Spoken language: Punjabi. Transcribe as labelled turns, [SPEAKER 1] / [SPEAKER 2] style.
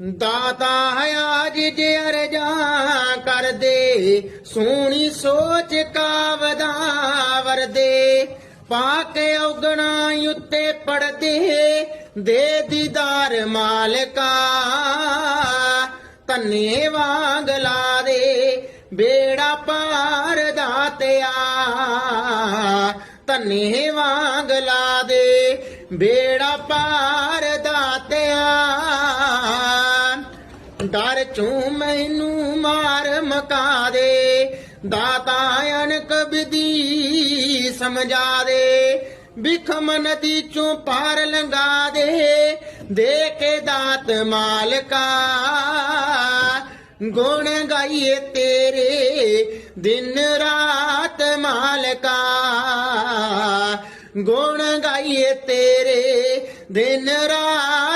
[SPEAKER 1] ਦਾਤਾ ਹਯਾ ਜੇ ਅਰਜਾ ਕਰਦੇ ਸੋਹਣੀ ਸੋਚ ਕਾਵਦਾ ਵਰਦੇ। ਪਾ ਕੇ ਔਗਣਾ ਉੱਤੇ ਪੜਦੇ ਦੇ ਦੀਦਾਰ ਮਾਲਕਾ। ਤੰਨੇ ਵਾਂਗ ਲਾ ਦੇ ਬੇੜਾ ਪਾਰ ਦਾਤਿਆ ਤੰਨੇ ਵਾਂਗ ਲਾ ਦੇ ਬੇੜਾ ਪਾਰ ਦਾਤਿਆ ਡਰ ਚੋਂ ਮੈਨੂੰ ਮਾਰ ਮਕਾ ਦੇ। ਦਾਤਾ ਅਨਕ ਵਿਧੀ ਸਮਝਾ ਦੇ। ਬਿਖਮ ਨਦੀ ਚੋਂ ਪਾਰ ਲੰਗਾ ਦੇ। ਦੇ ਕੇ ਦਾਤ ਮਾਲਕਾ, ਗੁਣ ਗਾਈਏ ਤੇਰੇ ਦਿਨ ਰਾਤ ਮਾਲਕਾ। ਗੁਣ ਗਾਈਏ ਤੇਰੇ ਦਿਨ ਰਾਤ